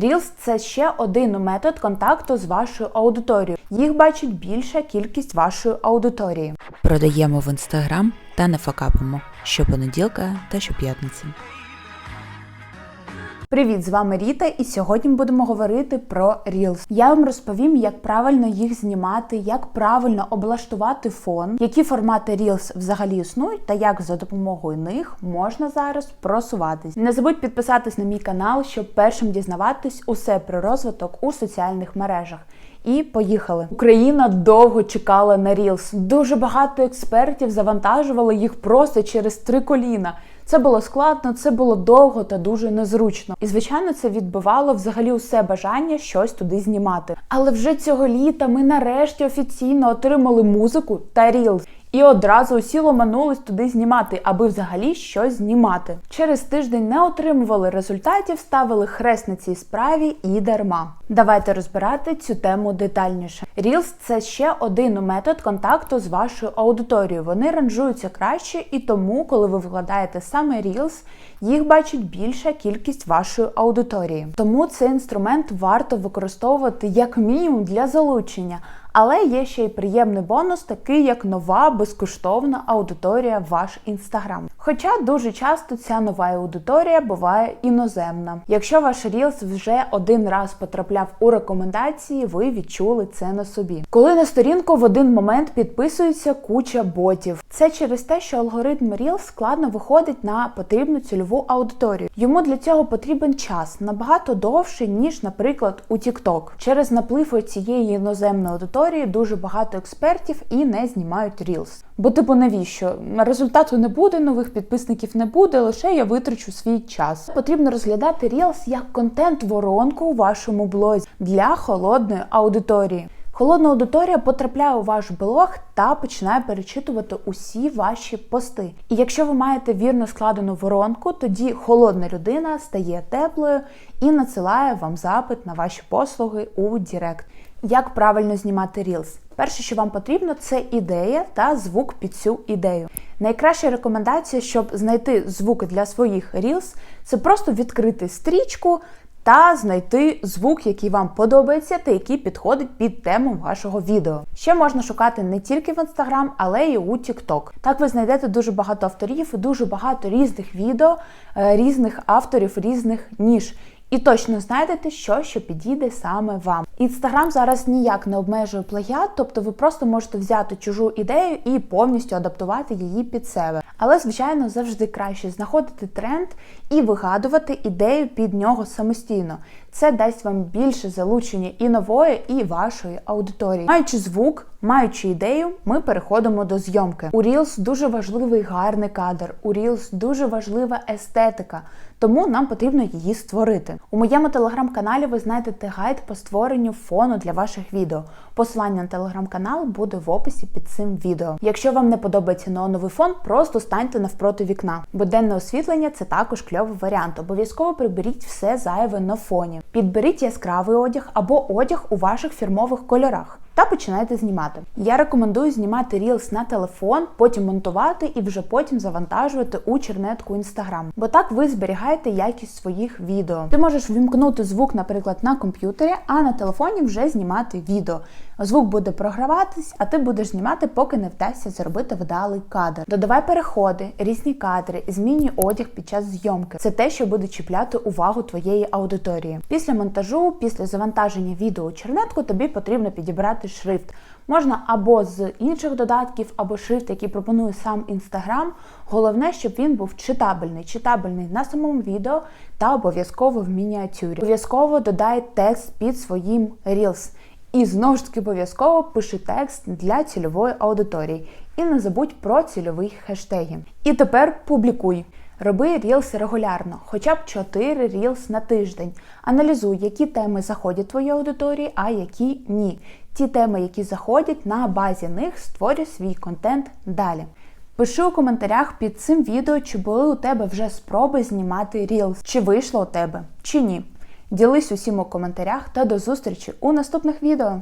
Reels – це ще один метод контакту з вашою аудиторією. Їх бачить більша кількість вашої аудиторії. Продаємо в інстаграм та не факапимо щопонеділка та щоп'ятниці. Привіт, з вами Ріта, і сьогодні будемо говорити про Reels. Я вам розповім, як правильно їх знімати, як правильно облаштувати фон, які формати Reels взагалі існують, та як за допомогою них можна зараз просуватись. Не забудь підписатись на мій канал, щоб першим дізнаватись усе про розвиток у соціальних мережах. І поїхали. Україна довго чекала на Reels. Дуже багато експертів завантажували їх просто через три коліна. Це було складно, це було довго та дуже незручно. І звичайно, це відбивало взагалі усе бажання щось туди знімати. Але вже цього літа ми нарешті офіційно отримали музику та Reels. І одразу усі ломанулись туди знімати, аби взагалі щось знімати. Через тиждень не отримували результатів, ставили хрест на цій справі і дарма. Давайте розбирати цю тему детальніше. Reels – це ще один метод контакту з вашою аудиторією. Вони ранжуються краще, і тому, коли ви вкладаєте саме Reels, їх бачить більша кількість вашої аудиторії. Тому цей інструмент варто використовувати як мінімум для залучення. Але є ще й приємний бонус, такий як нова безкоштовна аудиторія ваш інстаграм. Хоча дуже часто ця нова аудиторія буває іноземна. Якщо ваш Reels вже один раз потрапляв у рекомендації, ви відчули це на собі. Коли на сторінку в один момент підписується куча ботів, це через те, що алгоритм Reels складно виходить на потрібну цільову аудиторію. Йому для цього потрібен час набагато довший, ніж, наприклад, у TikTok. Через наплив цієї іноземної аудиторії дуже багато експертів і не знімають Reels. Бо типу навіщо? Результату не буде, нових підписників не буде, лише я витрачу свій час. Потрібно розглядати Reels як контент-воронку у вашому блозі для холодної аудиторії. Холодна аудиторія потрапляє у ваш блог та починає перечитувати усі ваші пости. І якщо ви маєте вірно складену воронку, тоді холодна людина стає теплою і надсилає вам запит на ваші послуги у Директ. Як правильно знімати Reels? Перше, що вам потрібно, це ідея та звук під цю ідею. Найкраща рекомендація, щоб знайти звуки для своїх Reels, це просто відкрити стрічку та знайти звук, який вам подобається та який підходить під тему вашого відео. Ще можна шукати не тільки в Instagram, але й у TikTok. Так ви знайдете дуже багато авторів і дуже багато різних відео, е, різних авторів, різних ніж. І точно знайдете, що що підійде саме вам. Інстаграм зараз ніяк не обмежує плагіат, тобто ви просто можете взяти чужу ідею і повністю адаптувати її під себе. Але, звичайно, завжди краще знаходити тренд і вигадувати ідею під нього самостійно. Це дасть вам більше залучення і нової, і вашої аудиторії. Маючи звук, маючи ідею, ми переходимо до зйомки. У Reels дуже важливий гарний кадр, у Reels дуже важлива естетика, тому нам потрібно її створити. У моєму телеграм-каналі ви знайдете гайд по створенню фону для ваших відео. Посилання на телеграм-канал буде в описі під цим відео. Якщо вам не подобається неоновий фон, просто станьте навпроти вікна. Бо денне освітлення це також кльовий варіант. Обов'язково приберіть все зайве на фоні. Підберіть яскравий одяг або одяг у ваших фірмових кольорах. Та починайте знімати. Я рекомендую знімати Reels на телефон, потім монтувати і вже потім завантажувати у чернетку Instagram. Бо так ви зберігаєте якість своїх відео. Ти можеш ввімкнути звук, наприклад, на комп'ютері, а на телефоні вже знімати відео. Звук буде програватись, а ти будеш знімати, поки не вдасться зробити вдалий кадр. Додавай переходи, різні кадри, змінюй одяг під час зйомки. Це те, що буде чіпляти увагу твоєї аудиторії. Після монтажу, після завантаження відео у чернетку, тобі потрібно підібрати шрифт. Можна або з інших додатків, або шрифт, який пропонує сам Інстаграм. Головне, щоб він був читабельний, читабельний на самому відео та обов'язково в мініатюрі. Обов'язково додай текст під своїм Reels. І знову ж таки обов'язково пиши текст для цільової аудиторії. І не забудь про цільові хештеги. І тепер публікуй. Роби рілс регулярно, хоча б 4 рілс на тиждень. Аналізуй, які теми заходять твоїй аудиторії, а які ні. Ті теми, які заходять, на базі них створюй свій контент далі. Пиши у коментарях під цим відео, чи були у тебе вже спроби знімати Reels, чи вийшло у тебе, чи ні. Ділись усім у коментарях та до зустрічі у наступних відео.